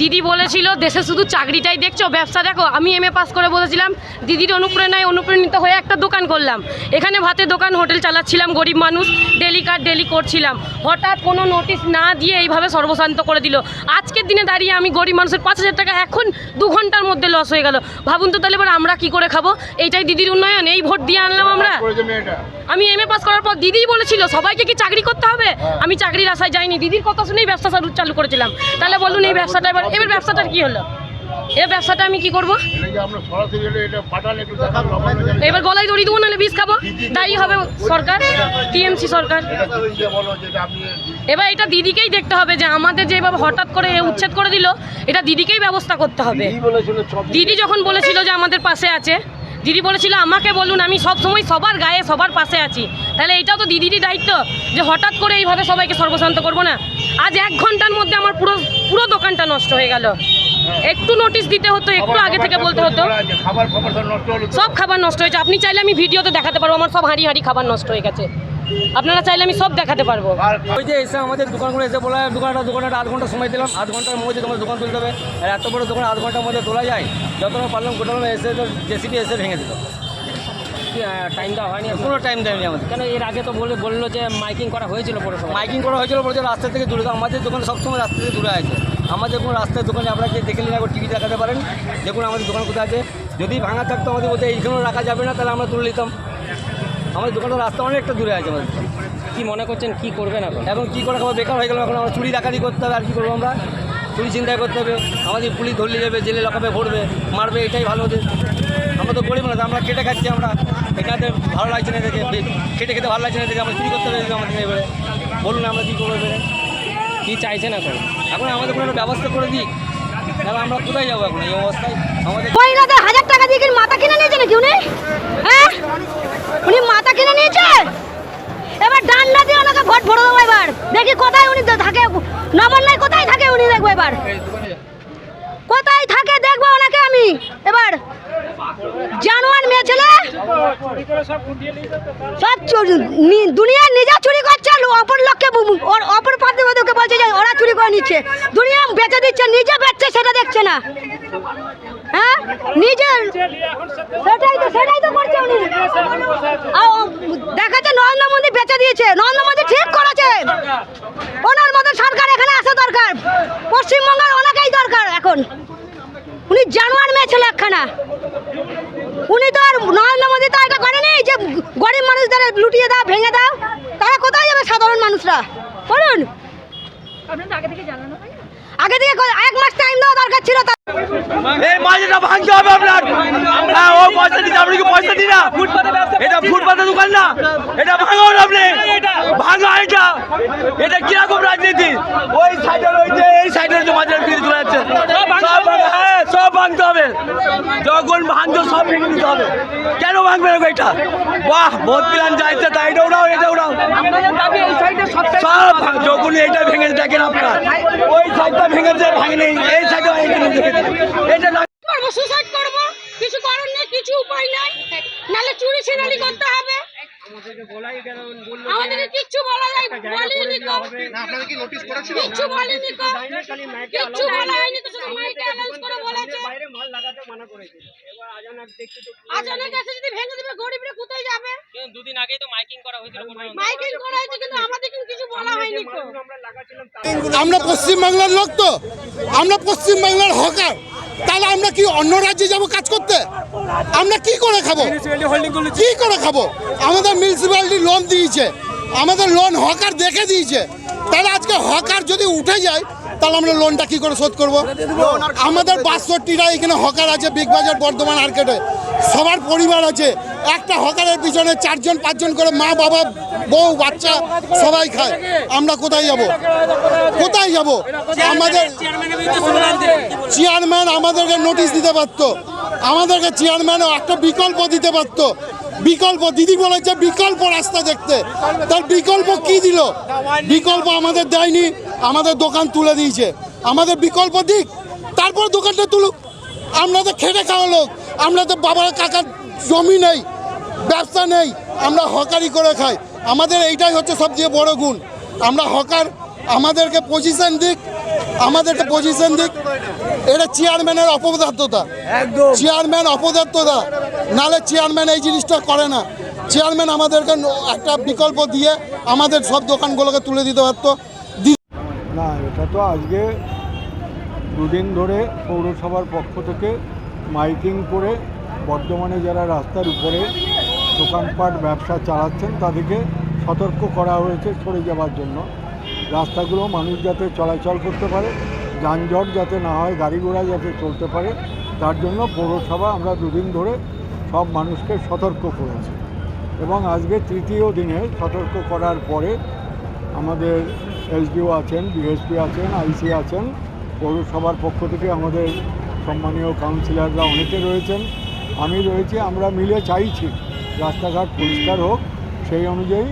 দিদি বলেছিল দেশে শুধু চাকরিটাই দেখছ ব্যবসা দেখো। আমি এম এ পাস করে বলেছিলাম দিদির অনুপ্রেরণায় অনুপ্রাণিত হয়ে একটা দোকান করলাম। এখানে ভাতের দোকান হোটেল চালাচ্ছিলাম গরিব মানুষ ডেলি কার ডেলি করছিলাম। হঠাৎ কোনো নোটিশ না দিয়ে এইভাবে সর্বশান্ত করে দিল। আজকের দিনে দাঁড়িয়ে আমি গরিব মানুষের পাঁচ হাজার টাকা এখন দু ঘণ্টার মধ্যে লস হয়ে গেল। ভাবুন তো তাহলে এবার আমরা কি করে খাব? এইটাই দিদির উন্নয়ন এই ভোট দিয়ে আনলাম আমরা। আমি এম এ পাস করার পর দিদিই বলেছিল সবাইকে কি চাকরি করতে হবে? আমি চাকরির আশায় যাইনি দিদির কথা শুনেই ব্যবসা চালু- চালু করেছিলাম। তাহলে বলুন এই ব্যবসাটা এবার এবার ব্যবসাটার কি হলো? এই ব্যবসাটা আমি কি করব। এবার গলায় দড়ি দেবো নাহলে বিষ খাব। তাই হবে সরকার টিএমসি সরকার। এবার এটা দিদিকেই দেখতে হবে যে আমাদের যেভাবে হঠাৎ করে এ উচ্ছেদ করে দিল এটা দিদিকেই ব্যবস্থা করতে হবে। দিদি যখন বলেছিল যে আমাদের পাশে আছে দিদি বলেছিল আমাকে বলুন আমি সব সময় সবার গায়ে সবার পাশে আছি। তাহলে এটাও তো দিদিরই দায়িত্ব যে হঠাৎ করে এইভাবে সবাইকে সর্বশান্ত করব না। আজ এক ঘণ্টার মধ্যে আমার পুরো পুরো দোকানটা নষ্ট হয়ে গেল। একটু নোটিশ দিতে হতো একটু আগে থেকে বলতে হতো। খাবার খাবার সব খাবার নষ্ট হয়েছে। আপনি চাইলে আমি ভিডিওতে দেখাতে পারব আমার সব হাঁড়ি হাঁড়ি খাবার নষ্ট হয়ে গেছে। আপনারা চাইলে আমি সব দেখাতে পারব। ওই যে এসে আমাদের দোকানগুলো এসে বলা দোকানটা দোকানটা আধ ঘণ্টা সময় দিলাম আধ ঘণ্টার মধ্যে তোমার দোকান তুলতে হবে আর এত বড় দোকান আধ ঘণ্টার মধ্যে তোলা যায় যতটা পারলাম গোটালাম এসে তো জেসিবি এসে ভেঙে দিল। টাইম দেওয়া হয়নি কোনো টাইম দেয়নি আমাদের। কেন এর আগে তো বলে বলল যে মাইকিং করা হয়েছিল পৌরসভা মাইকিং করা হয়েছিল বলছে রাস্তা থেকে দূরে। আমাদের দোকান সবসময় রাস্তা থেকে দূরে আছে। আমাদের কোনো রাস্তার দোকানে আপনারা যে দেখে নিন একবার টিভি দেখাতে পারেন। দেখুন আমাদের দোকান কোথায় আছে। যদি ভাঙা থাকতো আমাদের বলতে এইখানেও রাখা যাবে না তাহলে আমরা তুলে নিতাম। আমাদের দোকানের রাস্তা অনেকটা দূরে আছে আমাদের। কি মনে করছেন কি করবেন এখন? এখন কী করে খাব? বেকার হয়ে গেলাম এখন। আমরা চুরি ডাকাতি করতে হবে আর কী করব আমরা? চুরি চিন্তাই করতে হবে। আমাদের পুলিশ ধরলে যাবে জেলে লকাবে ভরবে মারবে এটাই ভালো ওদের। আমরা তো গরিব মানুষ আমরা কেটে খাচ্ছি আমরা। এখানে ভালো লাগছে না এদেরকে কেটে খেটে খেতে ভালো লাগছে না দেখে আমরা চুরি করতে হবে আমাদের এবারে। বলুন আমরা কী করব এবারে? চাইছে চাইছেন এখন? এখন আমাদের কোনো ব্যবস্থা করে দিই তাহলে আমরা কোথায় যাব এখন? এই অবস্থায় আমাদের মহিলাদের হাজার টাকা দিয়ে মাথা কিনে নিয়েছে নাকি উনি হ্যাঁ উনি মাথা কিনে নিয়েছে এবার ডান্ডা দিয়ে ওনাকে ভোট ভরে দেবো এবার দেখি কোথায় উনি থাকে নবান্নায় কোথায় থাকে উনি দেখব এবার কোথায় থাকে দেখব ওনাকে আমি এবার জানোয়ার মেয়ে ছেলে সব চুরি- দুনিয়া নিজে চুরি করছে অপর লোককে অপর পাত্রকে বলছে যে ওরা চুরি করে নিচ্ছে। দুনিয়া বেচে দিচ্ছে, নিজে বেচছে, সেটা দেখছে না। হ্যাঁ? নিজে, সেটাই তো সেটাই তো করছে উনি। দেখাচ্ছে নরেন্দ্র মোদী বেচে দিয়েছে। নরেন্দ্র মোদী ঠিক করেছে। ওনার মতো সরকার এখানে আসা দরকার পশ্চিমবঙ্গের ওনাকেই দরকার এখন উনি জানোয়ার মেয়ে ছিল একখানা উনি তো আর নরেন্দ্র মোদী তো এটা করেনি যে গরিব মানুষদের লুটিয়ে দাও ভেঙে দাও তারা কোথায় যাবে সাধারণ মানুষরা বলুন। আগে থেকে এক মাস টাইম দেওয়া দরকার ছিল এই মাঝেটা ভাঙতে হবে আপনার। হ্যাঁ ও পয়সা দিতে আপনি কি পয়সা দিন না? এটা ফুটপাতের দোকান না? এটা ভাঙান আপনি। ভাঙা এটা। এটা কীরকম রাজনীতি? ওই সাইডের ওই যে এই সাইডের যে মাঝের ফিরে চলে যাচ্ছে। সব ভাঙ- হ্যাঁ সব ভাঙতে হবে। যখন ভাঙছো সব ভেঙে দিতে হবে। কেন ভাঙবে এটা? বাহ ভোট প্ল্যান যাইছে তাই এটা উড়াও এটা উড়াও সব ভাঙ- যখন এইটা ভেঙেছে দেখেন আপনারা। ওই সাইডটা ভেঙেছে ভাঙেনি। এই সাইডটা এটা করব সুসাইড করব। কিছু করার নেই কিছু উপায় নাই। নালে চুরি ছিনালি করতে হবে। আমাদেরকে কিচ্ছু বলা যায় বলিনি তো বলিনি তো বলা হয়নি কিছু মাইকে অ্যানাউন্স করে বলেছে আচানক এসে যদি ভেঙে দিবে গরিবরা কোথায় যাবে? দুদিন আগেই তো মাইকিং করা হয়েছিল মাইকিং করা হয়েছে কিন্তু আমাদের কিছু বলা হয়নি তো। আমরা পশ্চিমবাংলার লোক তো। আমরা পশ্চিমবাংলার হকার। তাহলে আমরা কি অন্য রাজ্যে যাব কাজ করতে? আমরা কি করে খাব? কি করে খাব? আমাদের মিউনিসিপ্যালিটি লোন দিয়েছে। আমাদের লোন হকার দেখে দিয়েছে। তাহলে আজকে হকার যদি উঠে যায় তাহলে আমরা লোনটা কি করে শোধ করব? আমাদের বাষট্টিটা এখানে হকার আছে বিগ বাজার বর্ধমান মার্কেটে সবার পরিবার আছে। একটা হকারের পিছনে চারজন, পাঁচজন করে মা, বাবা, বউ, বাচ্চা সবাই খায়। আমরা কোথায় যাব? কোথায় যাব? আমাদের চেয়ারম্যান আমাদেরকে নোটিশ দিতে পারতো। আমাদেরকে চেয়ারম্যানও একটা বিকল্প দিতে পারতো। বিকল্প, দিদি বলেছে বিকল্প রাস্তা দেখতে। তার বিকল্প কি দিল? বিকল্প আমাদের দেয়নি। আমাদের দোকান তুলে দিয়েছে। আমাদের বিকল্প দিক তারপর দোকানটা তুলুক। আমরা তো খেটে খাওয়া লোক আমরা তো বাবার কাকার জমি নেই ব্যবসা নেই আমরা হকারি করে খাই। আমাদের এইটাই হচ্ছে সবচেয়ে বড় গুণ। আমরা হকার আমাদেরকে পজিশন দিক আমাদের একটা পজিশন দিক। এটা চেয়ারম্যানের অপদার্থতা। চেয়ারম্যান অপদার্থতা। নালে চেয়ারম্যান এই জিনিসটা করে না। চেয়ারম্যান আমাদেরকে একটা বিকল্প দিয়ে আমাদের সব দোকানগুলোকে তুলে দিতে পারতো। না, এটা তো আজকে দুদিন ধরে পৌরসভার পক্ষ থেকে মাইকিং করে বর্ধমানে যারা রাস্তার উপরে দোকানপাট ব্যবসা চালাচ্ছেন তাদেরকে সতর্ক করা হয়েছে সরে যাওয়ার জন্য। রাস্তাগুলো মানুষ যাতে চলাচল করতে পারে, যানজট যাতে না হয়, গাড়ি ঘোড়া যাতে চলতে পারে, তার জন্য পৌরসভা আমরা দুদিন ধরে সব মানুষকে সতর্ক করেছি। এবং আজকে তৃতীয় দিনে সতর্ক করার পরে আমাদের এসডিও আছেন, বিএসপি আছেন, আইসি আছেন। পৌরসভার পক্ষ থেকে আমাদের সম্মানীয় কাউন্সিলররা অনেকে রয়েছেন। আমি রয়েছি, আমরা মিলে চাইছি, রাস্তাঘাট পরিষ্কার হোক। সেই অনুযায়ী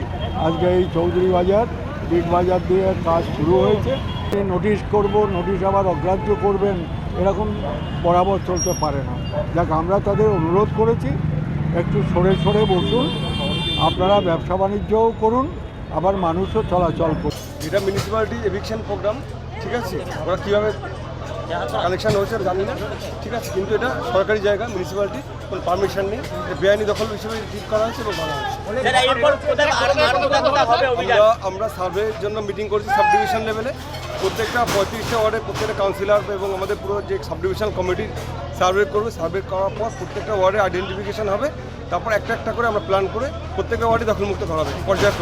আজকে এই চৌধুরী বাজার বিগ বাজার দিয়ে কাজ শুরু হয়েছে। নোটিশ করব, নোটিশ আবার অগ্রাহ্য করবেন, এরকম বরাবর চলতে পারে না। যাক, আমরা তাদের অনুরোধ করেছি, একটু সরে সরে বসুন। আপনারা ব্যবসা বাণিজ্যও করুন, আবার মানুষও চলাচল করুন। এটা মিউনিসিপ্যালিটি এভিকশন প্রোগ্রাম ঠিক আছে? ওরা কীভাবে কালেকশন হয়েছে জানি না ঠিক আছে? কিন্তু এটা সরকারি জায়গা মিউনিসিপ্যালিটি কোনো পারমিশন নেই। বেআইনি দখল হিসেবে ঠিক করা হয়েছে এবং ভালো হয়েছে। আমরা আমরা সার্ভের জন্য মিটিং করছি সাব ডিভিশন লেভেলে প্রত্যেকটা পঁয়ত্রিশটা ওয়ার্ডে প্রত্যেকটা কাউন্সিলর এবং আমাদের পুরো যে সাব ডিভিশন কমিটি সার্ভে করবে। সার্ভে করার পর প্রত্যেকটা ওয়ার্ডে আইডেন্টিফিকেশন হবে। তারপর একটা একটা করে আমরা প্ল্যান করে প্রত্যেকটা ওয়ার্ডে দখলমুক্ত করা হবে। পর্যায়